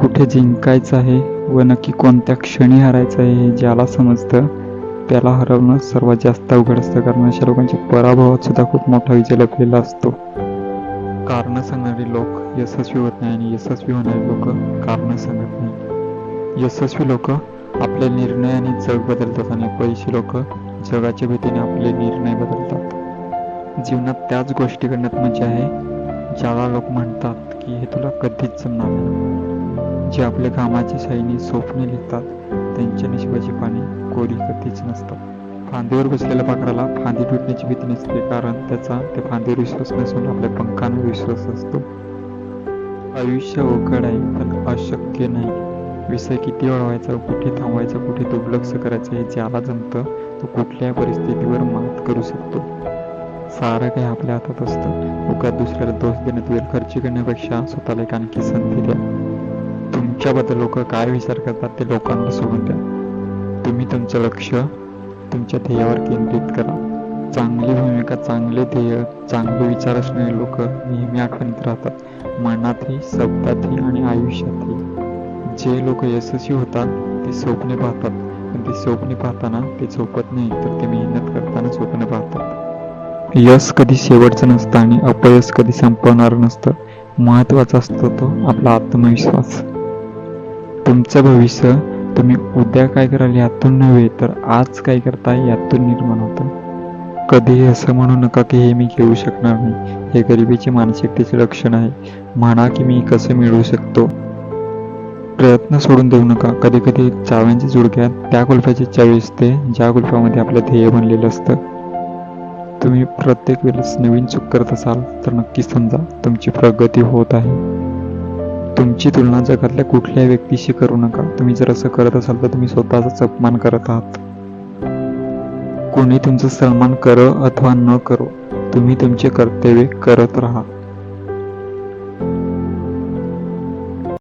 कुठे जिंकायचं आहे व नक्की कोणत्या क्षणी हरायचं आहे हे ज्याला समजतं त्याला हरवणं सर्वात जास्त अवघड असतं. कारण अशा लोकांच्या पराभवात सुद्धा खूप मोठा विजय लपलेला असतो. कारणं सांगणारे लोक यशस्वी होत नाही आणि यशस्वी होणारे लोक कारणं सांगत नाही. यशस्वी लोक आपल्या निर्णयाने जग बदलतात आणि पैसे लोक जगाच्या भीतीने आपले निर्णय बदलतात. जीवनात त्याच गोष्टी करण्यात मजा म्हणजे आहे ज्याला लोक म्हणतात की हे तुला कधीच जमणार नाही. जे आपल्या कामाची शाईने स्वप्ने लिहितात त्यांच्या निशिबाची पाणी कोरी कधीच नसतात. फांदीवर बसलेल्या पाखराला फांदी तुटण्याची भीती नसते कारण त्याचा त्या फांदीवर विश्वास नसून आपल्या पंखांवर विश्वास असतो. आयुष्य अवघड आहे पण अशक्य नाही. विषय किती वाढवायचा कुठे थांबवायचा कुठे दुर्लक्ष करायचं हे ज्याला जमतं तो कुठल्या परिस्थितीवर मात करू शकतो. सारं काही आपल्या हातात असतं. उगाच दुसऱ्याला दोष देण्यात वेळ खर्च करण्यापेक्षा स्वतःला एक आणखी संधी द्या. तुमच्याबद्दल लोक काय विचार करतात ते लोकांना सोडून द्या. तुम्ही तुमचं लक्ष तुमच्या ध्येयावर केंद्रित करा. चांगली भूमिका चांगले ध्येय चांगले विचार असणारे लोक नेहमी आठवणीत राहतात. मनातही शब्दातही आणि आयुष्यातही. जे लोक यशस्वी होतात ते स्वप्ने पाहतात. पण ते स्वप्ने पाहताना ते झोपत नाही तर ते मेहनत करताना स्वप्न पाहतात. यश कधी शेवटचं नसतं आणि अपयश कधी संपवणारं नसतं. महत्त्वाचा असतो तो आपला आत्मविश्वास. तुमचं भविष्य तुम्ही उद्या काय कराल यातून नव्हे तर आज काय करताय यातून निर्माण होतं. कधीही असं म्हणू नका की हे मी घेऊ शकणार नाही. हे गरिबीचे मानसिकतेचे लक्षण आहे. म्हणा की मी कसं मिळवू शकतो. प्रयत्न सोडून देऊ नका. कधी कधी चाव्यांच्या जुडक्यात त्या कुल्फ्याची चावी असते ज्या कुल्फ्यामध्ये आपलं ध्येय बनलेलं असतं. तुम्ही प्रत्येक वेळेस नवीन चूक करत असाल तर नक्की समजा तुमची प्रगती होत आहे. तुमची तुलना जगातल्या कुठल्याही व्यक्तीशी करू नका. तुम्ही जर असं करत असाल तर तुम्ही स्वतःचाच अपमान करत आहात. कोणी तुमचं सन्मान करो अथवा न करो तुम्ही तुमचे कर्तव्य करत राहा.